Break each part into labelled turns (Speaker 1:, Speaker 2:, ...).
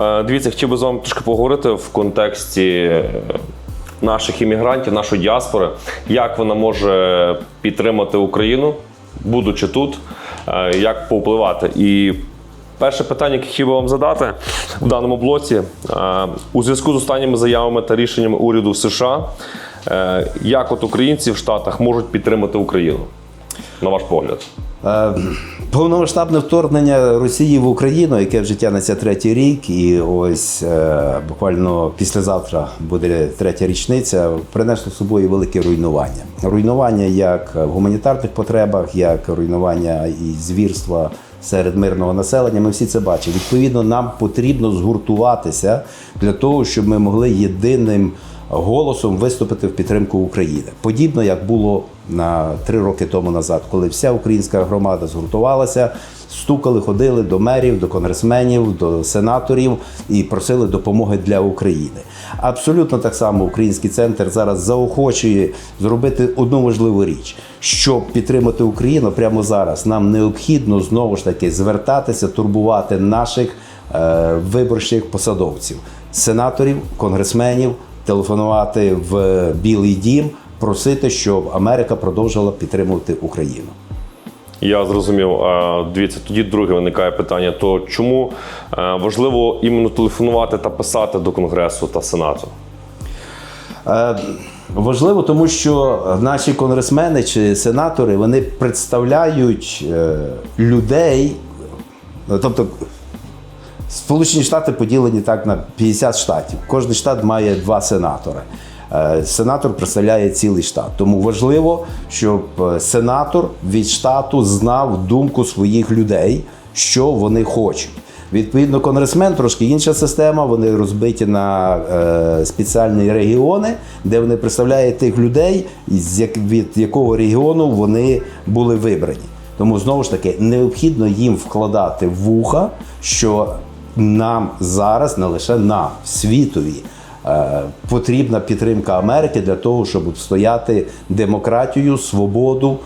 Speaker 1: Е, Дивіться, хотів би з вами трошки поговорити в контексті е, наших іммігрантів, нашої діаспори, як вона може підтримати Україну, будучи тут, е, як повпливати. І перше питання, яке хотів би вам задати в даному блоці, у зв'язку з останніми заявами та рішеннями уряду США, е, як от українці в Штатах можуть підтримати Україну, на ваш погляд?
Speaker 2: Е, Повномасштабне вторгнення Росії в Україну, яке вже тягнеться третій рік, і ось е, буквально післязавтра буде третя річниця, принесло з собою велике руйнування. Руйнування як в гуманітарних потребах, як руйнування і звірства серед мирного населення. Ми всі це бачимо. Відповідно, нам потрібно згуртуватися для того, щоб ми могли єдиним голосом виступити в підтримку України. Подібно як було на три роки тому назад, коли вся українська громада згуртувалася, стукали, ходили до мерів, до конгресменів, до сенаторів і просили допомоги для України. Абсолютно так само український центр зараз заохочує зробити одну важливу річ, щоб підтримати Україну прямо зараз. Нам необхідно знову ж таки звертатися, турбувати наших е, виборчих посадовців, сенаторів, конгресменів, телефонувати в Білий Дім, просити, щоб Америка продовжувала підтримувати Україну.
Speaker 1: Я зрозумів. Дивіться, тоді друге виникає питання: то чому е, важливо іменно телефонувати та писати до Конгресу та Сенату?
Speaker 2: Е, Важливо, тому що наші конгресмени чи сенатори вони представляють е, людей, тобто Сполучені Штати поділені так на 50 штатів. Кожен штат має два сенатори. Е, Сенатор представляє цілий штат. Тому важливо, щоб е, сенатор від штату знав думку своїх людей, що вони хочуть. Відповідно, конгресмен трошки інша система. Вони розбиті на е, спеціальні регіони, де вони представляють тих людей, від якого регіону вони були вибрані. Тому знову ж таки необхідно їм вкладати вуха, що нам зараз не лише нам, світові, потрібна підтримка Америки для того, щоб відстояти демократію, свободу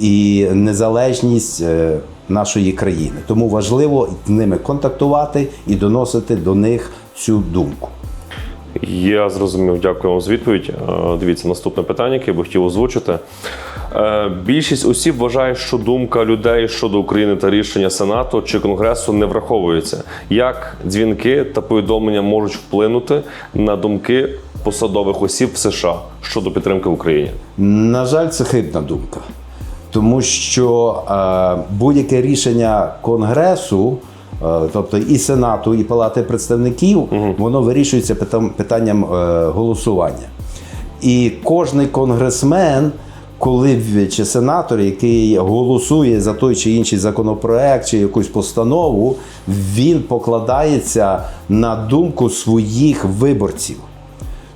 Speaker 2: і незалежність е, нашої країни. Тому важливо з ними контактувати і доносити до них цю думку.
Speaker 1: Я зрозумів, дякую вам за відповідь. Е, Дивіться, наступне питання, яке я би хотів озвучити. Е, Більшість осіб вважає, що думка людей щодо України та рішення Сенату чи Конгресу не враховується. Як дзвінки та повідомлення можуть вплинути на думки посадових осіб в США щодо підтримки України?
Speaker 2: На жаль, це хибна думка, тому що е, будь-яке рішення Конгресу, е, тобто і Сенату, і Палати представників, воно вирішується питанням голосування. І кожний конгресмен, коли чи сенатор, який голосує за той чи інший законопроект чи якусь постанову, він покладається на думку своїх виборців.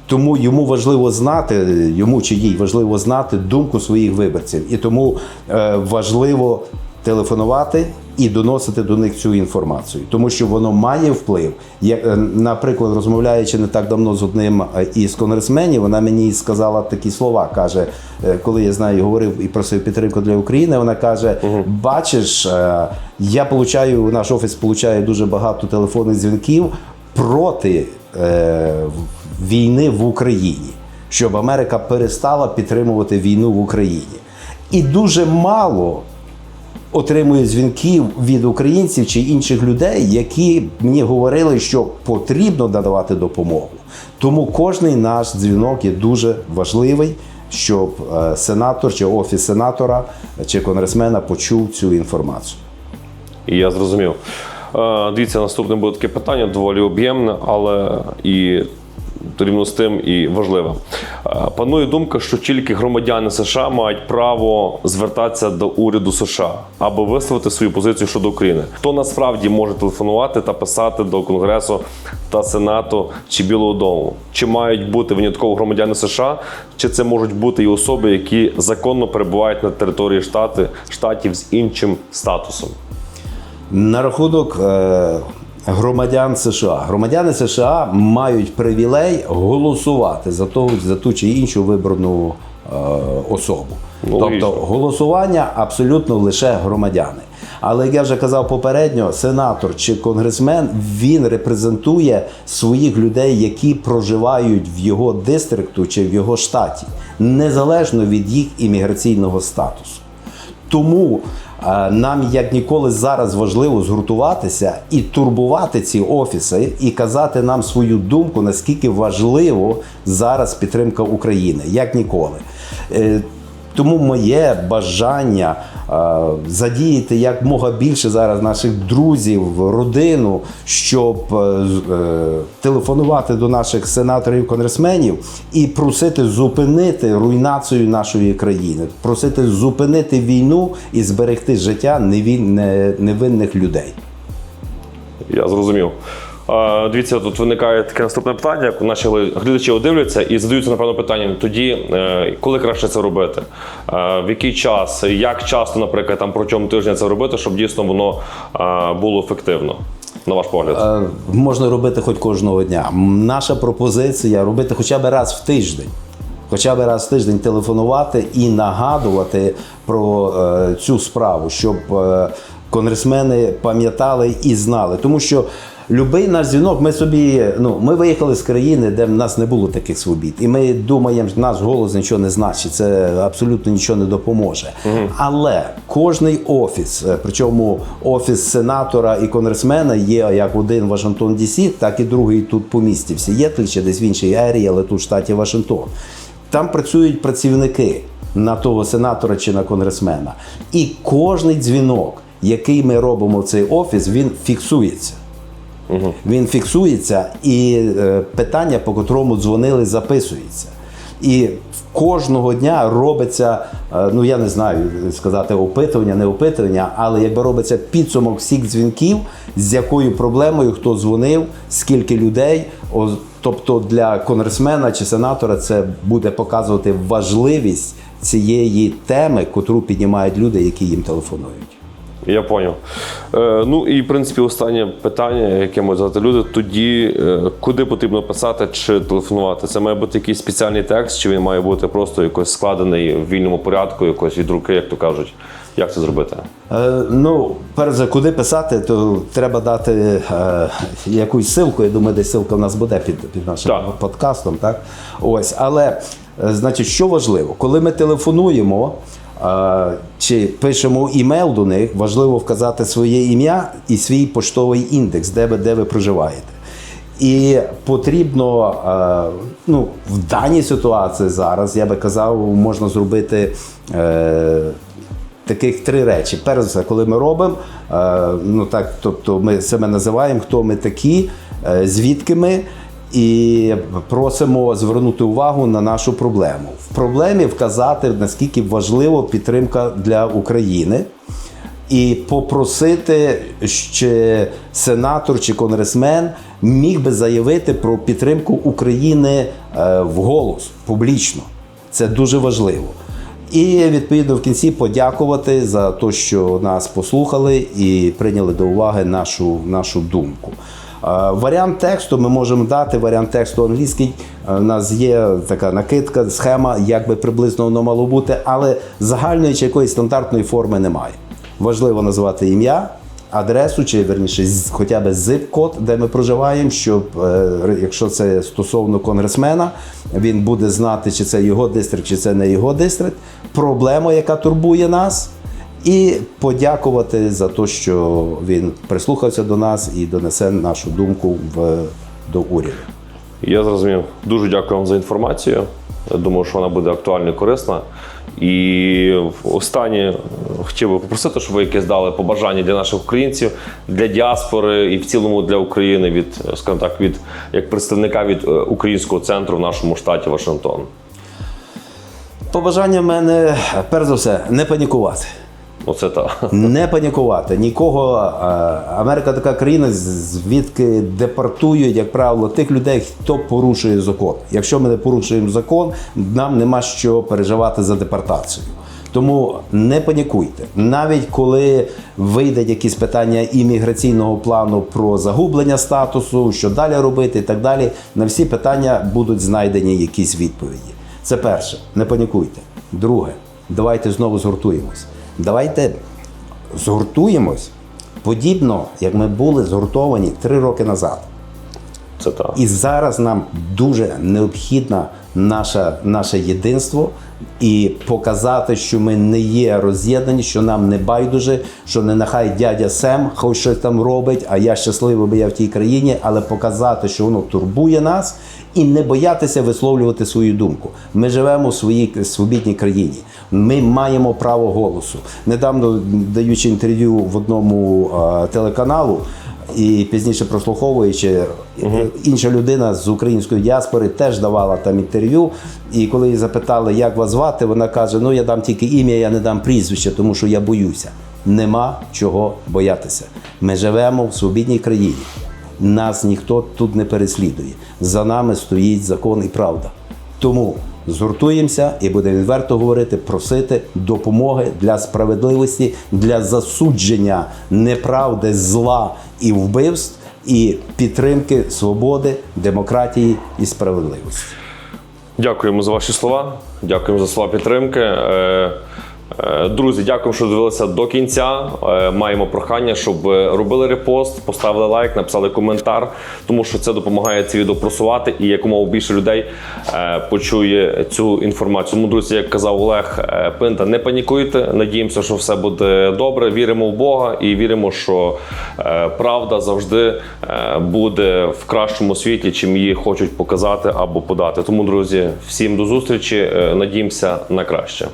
Speaker 2: Тому йому важливо знати, йому чи їй важливо знати думку своїх виборців. І тому е, важливо телефонувати і доносити до них цю інформацію, тому що воно має вплив. Я, е, наприклад, розмовляючи не так давно з одним е, із конгресменів, вона мені сказала такі слова. каже, е, коли я з нею говорив і просив підтримку для України, вона каже: Бачиш, я получаю, наш офіс получає дуже багато телефонних дзвінків проти е, війни в Україні, щоб Америка перестала підтримувати війну в Україні. І дуже мало отримую дзвінків від українців чи інших людей, які мені говорили, що потрібно надавати допомогу. Тому кожний наш дзвінок є дуже важливий, щоб е, сенатор чи офіс сенатора чи конгресмена почув цю інформацію.
Speaker 1: І я зрозумів. Е, Дивіться, наступне буде таке питання, доволі об'ємне, але і рівно з тим і важливе. Е, Панує думка, що тільки громадяни США мають право звертатися до уряду США аби висловити свою позицію щодо України. Хто насправді може телефонувати та писати до Конгресу та Сенату чи Білого Дому? Чи мають бути винятково громадяни США, чи це можуть бути і особи, які законно перебувають на території штати, штатів з іншим статусом?
Speaker 2: На рахунок е, громадян США. Громадяни США мають привілей голосувати за ту, за ту чи іншу вибрану е, особу.
Speaker 1: Логічно.
Speaker 2: Тобто голосування абсолютно лише громадяни. Але як я вже казав попередньо, сенатор чи конгресмен він репрезентує своїх людей, які проживають в його дистрикту чи в його штаті, незалежно від їх імміграційного статусу. Тому нам як ніколи зараз важливо згуртуватися і турбувати ці офіси, і казати нам свою думку, наскільки важливо зараз підтримка України, як ніколи. Е, Тому моє бажання е, задіяти як мога більше зараз наших друзів, родину, щоб е, е, телефонувати до наших сенаторів, конгресменів і просити зупинити руйнацію нашої країни, просити зупинити війну і зберегти життя невинних людей.
Speaker 1: Я зрозумів. Дивіться, тут виникає таке наступне питання, як наші глядачі дивляться і задаються, напевно, питанням тоді, е, коли краще це робити, Е, в який час, як часто, наприклад, там протягом тижня це робити, щоб дійсно воно е, було ефективно, на ваш погляд.
Speaker 2: Можна робити хоч кожного дня. Наша пропозиція робити хоча б раз в тиждень. Хоча б раз в тиждень телефонувати і нагадувати про е, цю справу, щоб е, конгресмени пам'ятали і знали. Тому що Любий наш дзвінок, ми собі, ну, ми виїхали з країни, де в нас не було таких свобід. І ми думаємо, що наш голос нічого не значить, це абсолютно нічого не допоможе. Але кожний офіс, е, причому офіс сенатора і конгресмена є як один в Вашингтон Дісі, так і другий тут по місті. Всі є чи десь в іншій ерії, але тут в штаті Вашингтон. Там працюють працівники на того сенатора чи на конгресмена. І кожний дзвінок, який ми робимо в цей офіс, він фіксується. Він фіксується, і е, питання, по котрому дзвонили, записується. І кожного дня робиться, е, ну я не знаю сказати опитування, не опитування, але якби робиться підсумок всіх дзвінків, з якою проблемою хто дзвонив, скільки людей. Тобто для конгресмена чи сенатора це буде показувати важливість цієї теми, котру піднімають люди, які їм телефонують.
Speaker 1: Я поняв. Е, ну і в принципі останнє питання, яке можуть задати люди, тоді е, куди потрібно писати чи телефонувати? Це має бути якийсь спеціальний текст, чи він має бути просто якось складений в вільному порядку, якось від руки, як то кажуть. Як це зробити?
Speaker 2: Е, ну, перш за куди писати, то треба дати е, якусь ссылку. Я думаю, десь ссылка в нас буде під, під нашим
Speaker 1: Так.
Speaker 2: подкастом. Так? Ось, але, е, значить, що важливо, коли ми телефонуємо чи пишемо імейл до них, важливо вказати своє ім'я і свій поштовий індекс, де ви, де ви проживаєте. І потрібно, ну, в даній ситуації зараз, я би казав, можна зробити таких три речі. Перш за все, коли ми робимо, е, ну так, тобто ми себе називаємо, хто ми такі, е, звідки ми. І просимо звернути увагу на нашу проблему. В проблемі вказати, наскільки важлива підтримка для України, і попросити, що сенатор чи конгресмен міг би заявити про підтримку України е, вголос публічно. Це дуже важливо. І відповідно в кінці подякувати за те, що нас послухали і прийняли до уваги нашу, нашу думку. Е, Варіант тексту ми можемо дати. Варіант тексту англійський. Е, У нас є така накидка, схема, як би приблизно воно мало бути, але загальної чи якоїсь стандартної форми немає. Важливо назвати ім'я, адресу, чи верніше, хоча б зип-код, де ми проживаємо, щоб е, якщо це стосовно конгресмена, він буде знати, чи це його дистрикт, чи це не його дистрикт, проблема, яка турбує нас, і подякувати за те, що він прислухався до нас і донесе нашу думку в, до уряду.
Speaker 1: Я зрозумів. Дуже дякую вам за інформацію. Я думаю, що вона буде актуальна і корисна. І останнє хотів би попросити, щоб ви якесь дали побажання для наших українців, для діаспори і в цілому для України від, скажімо так, від як представника від е, українського центру в нашому штаті Вашингтон.
Speaker 2: Побажання в мене, перш за все, не панікувати.
Speaker 1: Оце так.
Speaker 2: Не панікувати. Нікого. е, Америка така країна, звідки депортують, як правило, тих людей, хто порушує закон. Якщо ми не порушуємо закон, нам нема що переживати за депортацію. Тому не панікуйте. Навіть коли вийдуть якісь питання імміграційного плану про загублення статусу, що далі робити і так далі, на всі питання будуть знайдені якісь відповіді. Це перше, не панікуйте. Друге, давайте знову згуртуємось. Давайте згуртуємось подібно, як ми були згуртовані три роки назад.
Speaker 1: Це так.
Speaker 2: І зараз нам дуже необхідно наше, наше єдинство і показати, що ми не є роз'єднані, що нам не байдуже, що не нехай дядя Сем хоч щось там робить, а я щасливий, бо я в тій країні, але показати, що воно турбує нас, і не боятися висловлювати свою думку. Ми живемо в своїй свобідній країні. Ми маємо право голосу. Недавно даючи інтерв'ю в одному е, телеканалу. І пізніше прослуховуючи, інша людина з української діаспори теж давала там інтерв'ю. І коли її запитали, як вас звати, вона каже: Ну я дам тільки ім'я, я не дам прізвище, тому що я боюся. Нема чого боятися. Ми живемо в свобідній країні. Нас ніхто тут не переслідує. За нами стоїть закон і правда. Тому згуртуємося і будемо відверто говорити, просити допомоги для справедливості, для засудження неправди, зла і вбивств, і підтримки свободи, демократії і справедливості.
Speaker 1: Дякуємо за ваші слова. Дякуємо за слова підтримки. Е, Друзі, дякуємо, що дивилися до кінця. Е, Маємо прохання, щоб робили репост, поставили лайк, написали коментар, тому що це допомагає це відео просувати і якомога більше людей е, почує цю інформацію. Тому, друзі, як казав Олег Пинта, не панікуйте. Надіємося, що все буде добре. Віримо в Бога і віримо, що правда завжди буде в кращому світі, чим її хочуть показати або подати. Тому, друзі, всім до зустрічі. Надіємося на краще.